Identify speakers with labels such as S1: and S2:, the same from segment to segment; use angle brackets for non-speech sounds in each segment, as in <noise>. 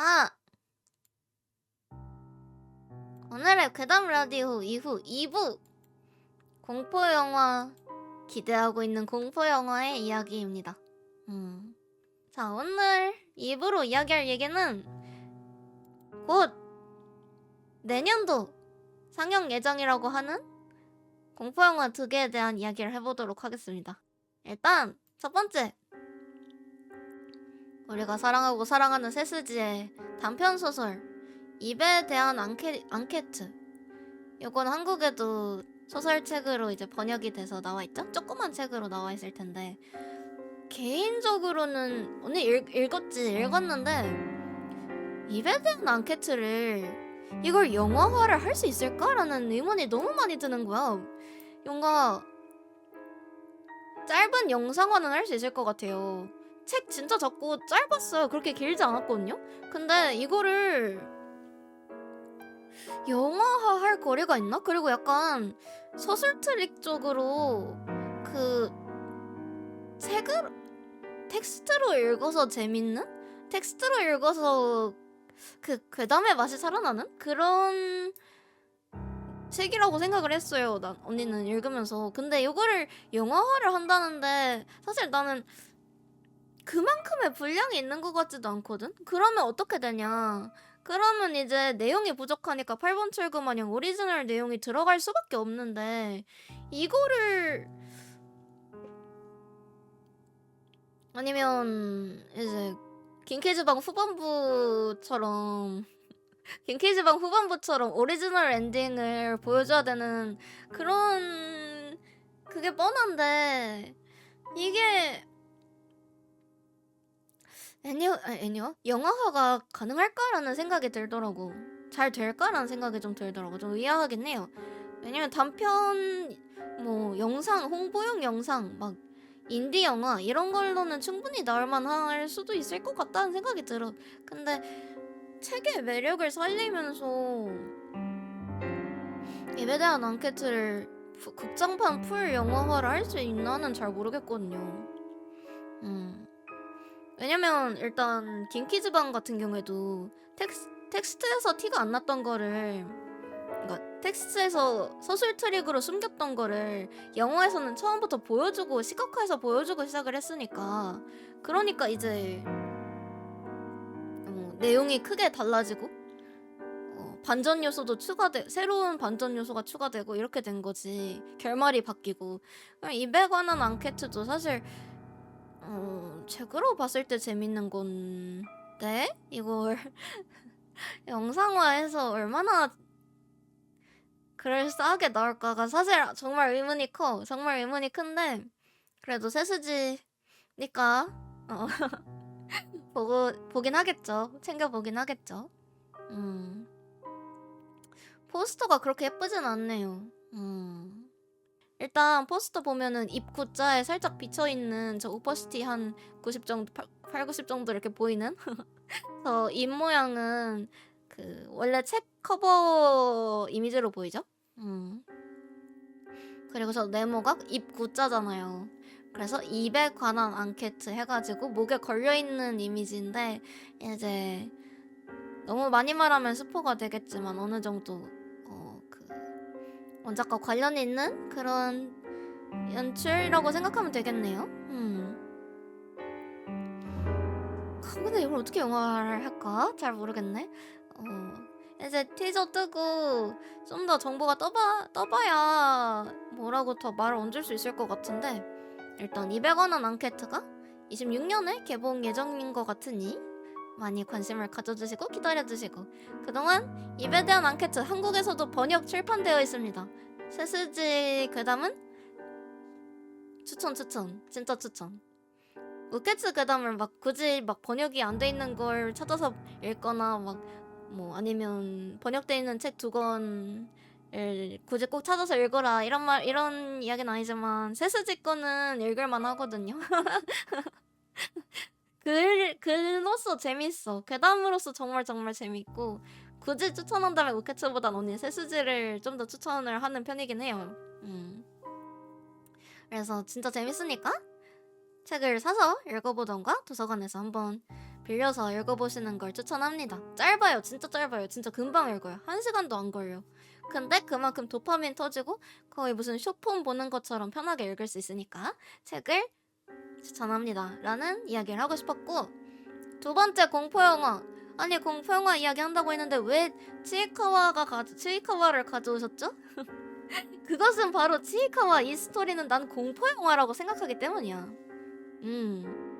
S1: 자, 오늘의 괴담 라디오 이후 2부 공포 영화 기대하고 있는 공포 영화의 이야기입니다. 음. 자, 오늘 2부로 이야기할 얘기는 곧 내년도 상영 예정이라고 하는 공포 영화 두 개에 대한 이야기를 해보도록 하겠습니다. 일단 첫 번째 우리가 사랑하고 사랑하는 세스지의 단편 소설 입에 대한 앙케, 앙케트 요건 한국에도 소설책으로 이제 번역이 돼서 나와 있죠? 조그만 책으로 나와 있을 텐데 개인적으로는 오늘 읽, 읽었지 읽었는데 입에 대한 앙케트를 이걸 영화화를 할 수 있을까라는 의문이 너무 많이 드는 거야. 뭔가 짧은 영상화는 할 수 있을 것 같아요. 책 진짜 작고 짧았어요. 그렇게 길지 않았거든요. 근데 이거를 영화화 할 거리가 있나? 그리고 약간 서술 트릭 쪽으로 그 책을 텍스트로 읽어서 재밌는? 텍스트로 읽어서 그 괴담의 맛이 살아나는 그런 책이라고 생각을 했어요. 난 언니는 읽으면서. 근데 이거를 영화화를 한다는데 사실 나는 그만큼의 분량이 있는 것 같지도 않거든. 그러면 어떻게 되냐? 그러면 이제 내용이 부족하니까 8번 출구 마냥 오리지널 내용이 들어갈 수밖에 없는데 이거를 아니면 이제 김케이즈방 후반부처럼 <laughs> 김케이즈방 후반부처럼 오리지널 엔딩을 보여줘야 되는 그런 그게 뻔한데 이게 애니어 아, 애니어 영화화가 가능할까라는 생각이 들더라고. 잘 될까라는 생각이 좀 들더라고. 좀 의아하긴 해요. 왜냐면 단편 뭐 영상 홍보용 영상 막 인디 영화 이런 걸로는 충분히 나올 만할 수도 있을 것 같다는 생각이 들어. 근데 책의 매력을 살리면서 입에 대한 앙케트를 푸- 극장판 풀 영화화를 할 수 있나는 잘 모르겠거든요. 음. 왜냐면 일단 김키즈방 같은 경우에도 텍스, 텍스트에서 티가 안 났던 거를 그러니까 텍스트에서 서술 트릭으로 숨겼던 거를 영화에서는 처음부터 보여주고 시각화해서 보여주고 시작을 했으니까 그러니까 이제 뭐 내용이 크게 달라지고 어, 반전 요소도 추가돼 새로운 반전 요소가 추가되고 이렇게 된 거지. 결말이 바뀌고. 입에 관한 앙케트도 사실 어, 책으로 봤을 때 재밌는 건데? 이걸 <laughs> 영상화해서 얼마나 그럴싸하게 나올까가 사실 정말 의문이 커. 정말 의문이 큰데 그래도 세수지니까 어, <laughs> 보고 보긴 하겠죠. 챙겨 보긴 하겠죠. 음. 포스터가 그렇게 예쁘진 않네요. 음 일단 포스터 보면은 입 구자에 살짝 비쳐 있는 저 오퍼시티 한 90 정도 8, 8 90 정도 이렇게 보이는 <laughs> 저 입 모양은 그 원래 책 커버 이미지로 보이죠? 음. 그리고 저 네모가 입 구자잖아요. 그래서 입에 관한 앙케트 해가지고 목에 걸려 있는 이미지인데 이제 너무 많이 말하면 스포가 되겠지만 어느 정도 원작과 관련 있는 그런 연출이라고 생각하면 되겠네요. 음. 아, 근데 이걸 어떻게 영화를 할까? 잘 모르겠네. 어, 이제 티저 뜨고 좀 더 정보가 떠봐, 떠봐야 뭐라고 더 말을 얹을 수 있을 것 같은데 일단 200원은 앙케트가 26년에 개봉 예정인 것 같으니 많이 관심을 가져주시고 기다려주시고 그동안 입에 대한 앙케트 한국에서도 번역 출판되어 있습니다. 세스지 괴담은 추천 추천 진짜 추천 우케츠 괴담을 막 굳이 막 번역이 안 돼 있는 걸 찾아서 읽거나 막 뭐 아니면 번역돼 있는 책 두 권을 굳이 꼭 찾아서 읽어라 이런 말 이런 이야기는 아니지만 세스지 거는 읽을만 하거든요. <laughs> 글 글로서 재밌어. 괴담으로서 정말 정말 재밌고 굳이 추천한다면 우케츠보단 언니 세스지를 좀 더 추천을 하는 편이긴 해요. 음. 그래서 진짜 재밌으니까 책을 사서 읽어보던가 도서관에서 한번 빌려서 읽어보시는 걸 추천합니다. 짧아요. 진짜 짧아요. 진짜 금방 읽어요. 한 시간도 안 걸려. 근데 그만큼 도파민 터지고 거의 무슨 쇼폼 보는 것처럼 편하게 읽을 수 있으니까 책을 추천합니다. 라는 이야기를 하고 싶었고 두 번째 공포 영화 아니 공포 영화 이야기 한다고 했는데 왜 치이카와가 가 치이카와를 가져오셨죠? <laughs> 그것은 바로 치이카와 이 스토리는 난 공포 영화라고 생각하기 때문이야. 음.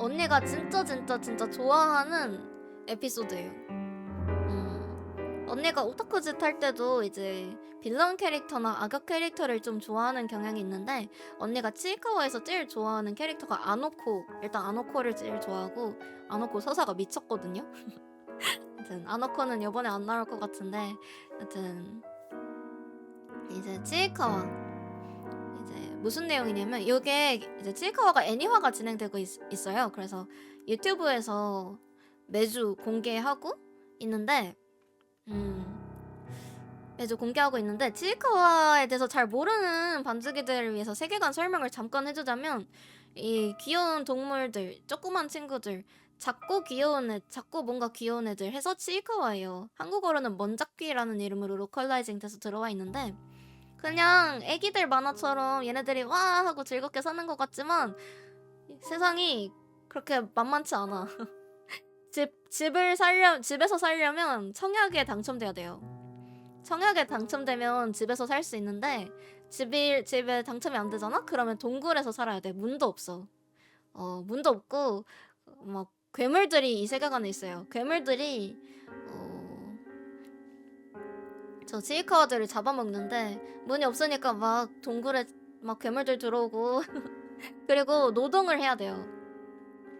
S1: 언니가 진짜 진짜 진짜 좋아하는 에피소드예요. 음. 언니가 오타쿠 짓할 때도 이제 빌런 캐릭터나 악역 캐릭터를 좀 좋아하는 경향이 있는데 언니가 치이카와에서 제일 좋아하는 캐릭터가 아노코. 일단 아노코를 제일 좋아하고 아노코 서사가 미쳤거든요. <laughs> 하여튼 아노코는 이번에 안 나올 것 같은데 하여튼 이제 치이카와 이제 무슨 내용이냐면 이게 이제 치이카와가 애니화가 진행되고 있, 어요 그래서 유튜브에서 매주 공개하고 있는데 음 매주 공개하고 있는데 치이카와에 대해서 잘 모르는 반즈기들을 위해서 세계관 설명을 잠깐 해주자면 이 귀여운 동물들 조그만 친구들 작고 귀여운 애, 작고 뭔가 귀여운 애들 해서 치이카와예요. 한국어로는 먼작귀라는 이름으로 로컬라이징 돼서 들어와 있는데 그냥 애기들 만화처럼 얘네들이 와 하고 즐겁게 사는 것 같지만 세상이 그렇게 만만치 않아. <laughs> 집 집을 살려 집에서 살려면 청약에 당첨돼야 돼요. 청약에 당첨되면 집에서 살 수 있는데 집이 집에 당첨이 안 되잖아? 그러면 동굴에서 살아야 돼. 문도 없어. 어 문도 없고 막 괴물들이 이 세계관에 있어요. 괴물들이 어, 저 치이카와들을 잡아먹는데 문이 없으니까 막 동굴에 막 괴물들 들어오고 <laughs> 그리고 노동을 해야 돼요.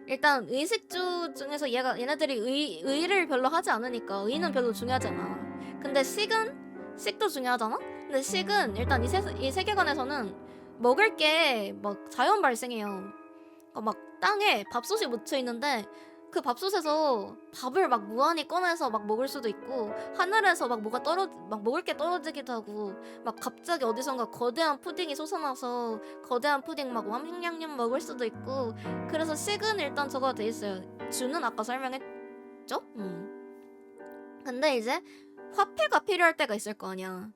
S1: 일단 의식주 중에서 얘가 얘네들이 의, 의를 별로 하지 않으니까 의는 별로 중요하지 않아. 근데 식은 식도 중요하잖아. 근데 식은 일단 이, 세, 이 세계관에서는 먹을 게 막 자연 발생해요. 그러니까 막 땅에 밥솥이 묻혀 있는데 그 밥솥에서 밥을 막 무한히 꺼내서 막 먹을 수도 있고 하늘에서 막 뭐가 떨어 막 먹을 게 떨어지기도 하고 막 갑자기 어디선가 거대한 푸딩이 솟아나서 거대한 푸딩 막 냠냠냠 먹을 수도 있고 그래서 식은 일단 저거가 돼 있어요. 주는 아까 설명했죠? 음. 근데 이제 화폐가 필요할 때가 있을 거 아니야.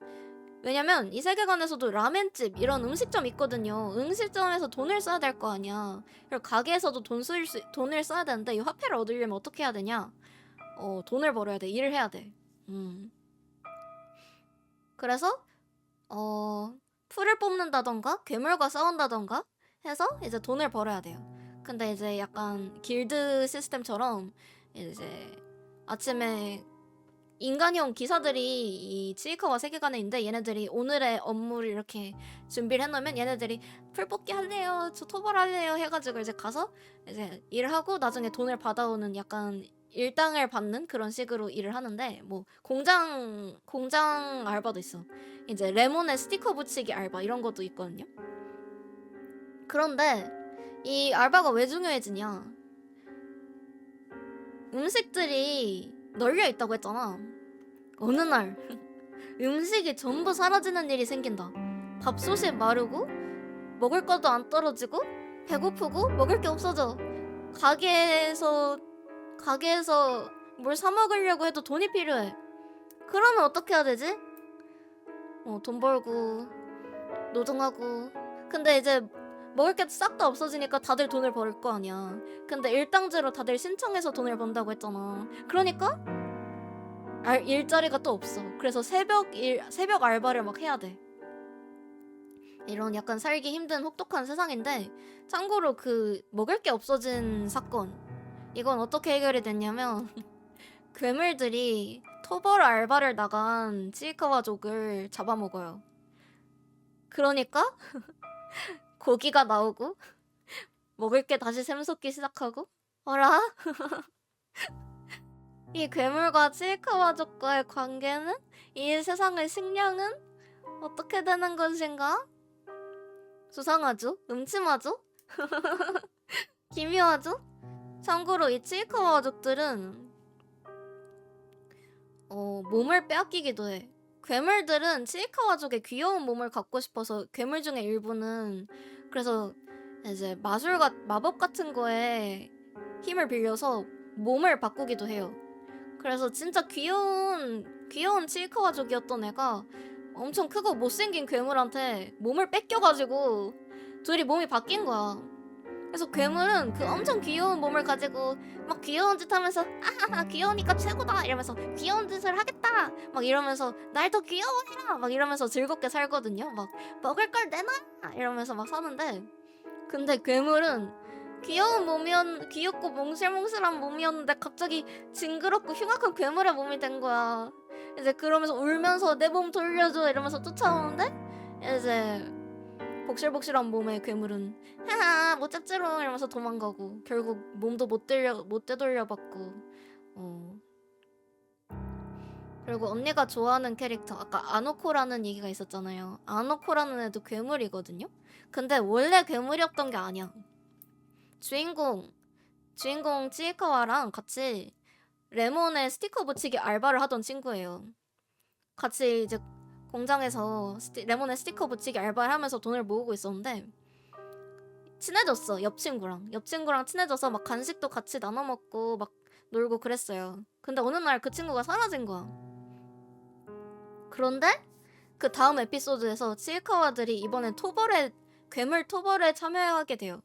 S1: 왜냐면 이 세계관에서도 라멘집 이런 음식점 있거든요. 음식점에서 돈을 써야 될 거 아니야. 그리고 가게에서도 돈 쓸 수, 돈을 써야 되는데 이 화폐를 얻으려면 어떻게 해야 되냐? 어, 돈을 벌어야 돼. 일을 해야 돼. 음. 그래서 어, 풀을 뽑는다던가 괴물과 싸운다던가 해서 이제 돈을 벌어야 돼요. 근데 이제 약간 길드 시스템처럼 이제 아침에 인간형 기사들이 이 치이카와 세계관에 있는데 얘네들이 오늘의 업무를 이렇게 준비를 해놓으면 얘네들이 풀 뽑기 할래요, 저 토벌 할래요 해가지고 이제 가서 이제 일을 하고 나중에 돈을 받아오는 약간 일당을 받는 그런 식으로 일을 하는데 뭐 공장 공장 알바도 있어. 이제 레몬에 스티커 붙이기 알바 이런 것도 있거든요. 그런데 이 알바가 왜 중요해지냐? 음식들이 널려 있다고 했잖아. 어느 날 <laughs> 음식이 전부 사라지는 일이 생긴다. 밥솥이 마르고 먹을 것도 안 떨어지고 배고프고 먹을 게 없어져. 가게에서 가게에서 뭘 사 먹으려고 해도 돈이 필요해. 그러면 어떻게 해야 되지? 어, 돈 벌고 노동하고 근데 이제 먹을 게 싹 다 없어지니까 다들 돈을 벌 거 아니야. 근데 일당제로 다들 신청해서 돈을 번다고 했잖아. 그러니까 알, 일자리가 또 없어. 그래서 새벽 일 새벽 알바를 막 해야 돼. 이런 약간 살기 힘든 혹독한 세상인데 참고로 그 먹을 게 없어진 사건 이건 어떻게 해결이 됐냐면 <laughs> 괴물들이 토벌 알바를 나간 치이카와족을 잡아먹어요. 그러니까 <laughs> 고기가 나오고 <laughs> 먹을 게 다시 샘솟기 시작하고 어라? 이 괴물과 치이카와족과의 관계는 이 세상의 식량은 어떻게 되는 것인가? 수상하죠? 음침하죠? <laughs> 기묘하죠? 참고로 이 치이카와족들은 어, 몸을 빼앗기기도 해. 괴물들은 치이카와족의 귀여운 몸을 갖고 싶어서 괴물 중에 일부는 그래서 이제 마술 같 마법 같은 거에 힘을 빌려서 몸을 바꾸기도 해요. 그래서 진짜 귀여운 귀여운 칠카 가족이었던 애가 엄청 크고 못생긴 괴물한테 몸을 뺏겨가지고 둘이 몸이 바뀐 거야. 그래서 괴물은 그 엄청 귀여운 몸을 가지고 막 귀여운 짓 하면서 아하하 귀여우니까 최고다 이러면서 귀여운 짓을 하겠다 막 이러면서 날 더 귀여워해라 막 이러면서 즐겁게 살거든요. 막 먹을 걸 내놔 이러면서 막 사는데 근데 괴물은 귀여운 몸이었 귀엽고 몽실몽실한 몸이었는데 갑자기 징그럽고 흉악한 괴물의 몸이 된 거야. 이제 그러면서 울면서 내 몸 돌려줘 이러면서 쫓아오는데 이제 복실복실한 몸의 괴물은 하하 못 잡지롱 이러면서 도망가고 결국 몸도 못 들려 못 되돌려받고 어. 그리고 언니가 좋아하는 캐릭터 아까 아노코라는 얘기가 있었잖아요. 아노코라는 애도 괴물이거든요? 근데 원래 괴물이었던 게 아니야 주인공 주인공 치이카와랑 같이 레몬에 스티커 붙이기 알바를 하던 친구예요. 같이 이제 공장에서 스티, 레몬에 스티커 붙이기 알바를 하면서 돈을 모으고 있었는데 친해졌어 옆 친구랑. 옆 친구랑 친해져서 막 간식도 같이 나눠 먹고 막 놀고 그랬어요. 근데 어느 날 그 친구가 사라진 거야. 그런데 그 다음 에피소드에서 치이카와들이 이번엔 토벌에 괴물 토벌에 참여하게 돼요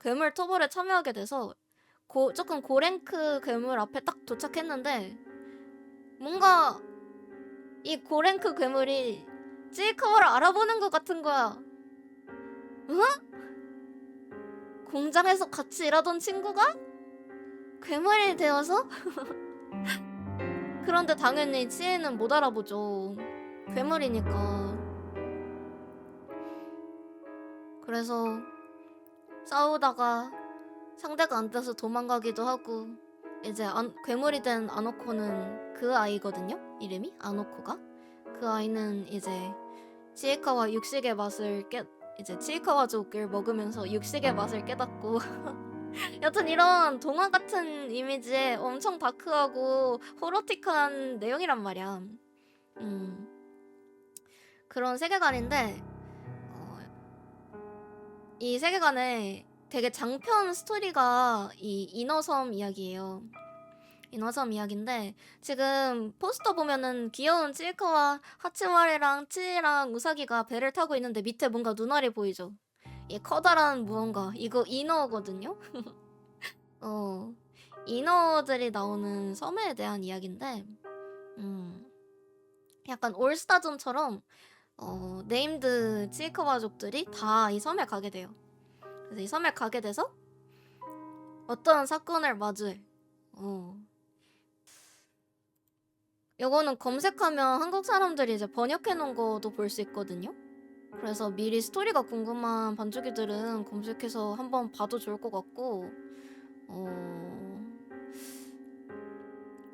S1: 괴물 토벌에 참여하게 돼서 고, 조금 고랭크 괴물 앞에 딱 도착했는데 뭔가 이 고랭크 괴물이 찌이카와를 알아보는 것 같은 거야. 응? 공장에서 같이 일하던 친구가 괴물이 되어서? <laughs> 그런데 당연히 치에는 못 알아보죠. 괴물이니까. 그래서 싸우다가 상대가 안 돼서 도망가기도 하고 이제 안, 괴물이 된 아노코는 그 아이거든요. 이름이 아노코가. 그 아이는 이제 치이카와 육식의 맛을 깨 이제 치이카와족을 먹으면서 육식의 맛을 깨닫고 <laughs> 여튼 이런 동화 같은 이미지에 엄청 다크하고 호러틱한 내용이란 말이야. 음. 그런 세계관인데 어, 이 세계관에 되게 장편 스토리가 이 인어섬 이야기예요. 인어섬 이야기인데 지금 포스터 보면은 귀여운 찔카와 하치마레랑 치이랑 우사기가 배를 타고 있는데 밑에 뭔가 눈알이 보이죠. 이 커다란 무언가 이거 인어거든요. <laughs> 어 인어들이 나오는 섬에 대한 이야기인데 음 약간 올스타전처럼 어 네임드 찔카 가족들이 다 이 섬에 가게 돼요. 그래서 이 섬에 가게 돼서 어떤 사건을 마주해. 어. 요거는 검색하면 한국 사람들이 이제 번역해 놓은 것도 볼 수 있거든요. 그래서 미리 스토리가 궁금한 반주기들은 검색해서 한번 봐도 좋을 것 같고, 어,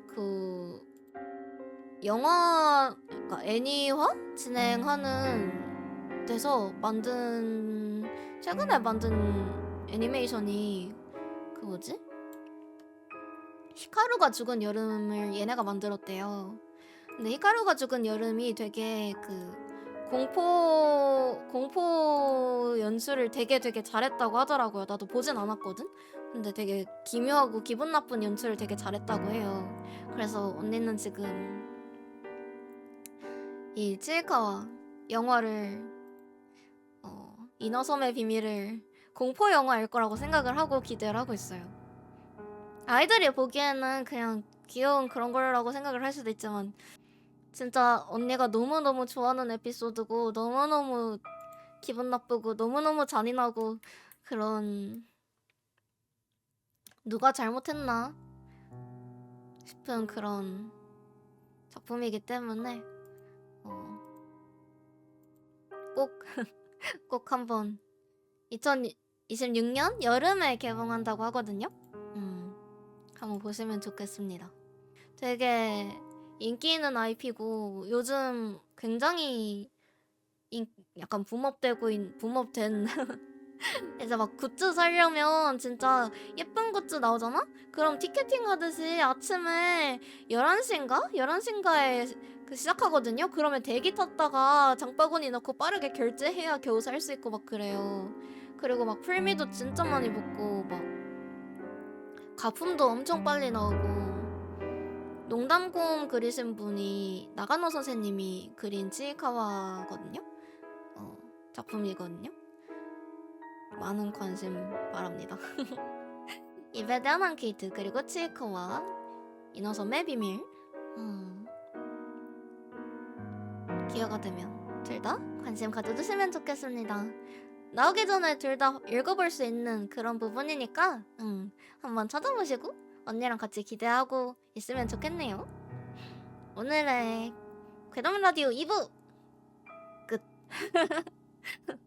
S1: 그, 영화, 그러니까 애니화 진행하는 데서 만든, 최근에 만든 애니메이션이, 그 뭐지? 히카루가 죽은 여름을 얘네가 만들었대요. 근데 히카루가 죽은 여름이 되게 그 공포 공포 연출을 되게 되게 잘했다고 하더라고요. 나도 보진 않았거든. 근데 되게 기묘하고 기분 나쁜 연출을 되게 잘했다고 해요. 그래서 언니는 지금 이 칠카와 영화를 어, 인어섬의 비밀을 공포 영화일 거라고 생각을 하고 기대를 하고 있어요. 아이들이 보기에는 그냥 귀여운 그런 거라고 생각을 할 수도 있지만 진짜 언니가 너무너무 좋아하는 에피소드고 너무너무 기분 나쁘고 너무너무 잔인하고 그런 누가 잘못했나 싶은 그런 작품이기 때문에 꼭, <laughs> 꼭 한번 2026년 여름에 개봉한다고 하거든요. 음. 한번 보시면 좋겠습니다. 되게 인기 있는 IP고 요즘 굉장히 인, 약간 붐업되고 있, 붐업된 <laughs> 이제 막 굿즈 사려면 진짜 예쁜 굿즈 나오잖아? 그럼 티켓팅 하듯이 아침에 11시인가? 11시인가에 그 시작하거든요? 그러면 대기 탔다가 장바구니 넣고 빠르게 결제해야 겨우 살 수 있고 막 그래요. 그리고 막 풀미도 진짜 많이 붙고 막 작품도 엄청 빨리 나오고 농담곰 그리신 분이 나가노 선생님이 그린 치이카와거든요. 어, 작품이거든요. 많은 관심 바랍니다. <laughs> 입에 대한 케이트 그리고 치이카와 이노섬의 비밀. 음. 기회가 되면 둘 다 관심 가져주시면 좋겠습니다. 나오기 전에 둘 다 읽어볼 수 있는 그런 부분이니까 음, 한번 찾아보시고 언니랑 같이 기대하고 있으면 좋겠네요. 오늘의 괴담 라디오 2부 끝. <laughs>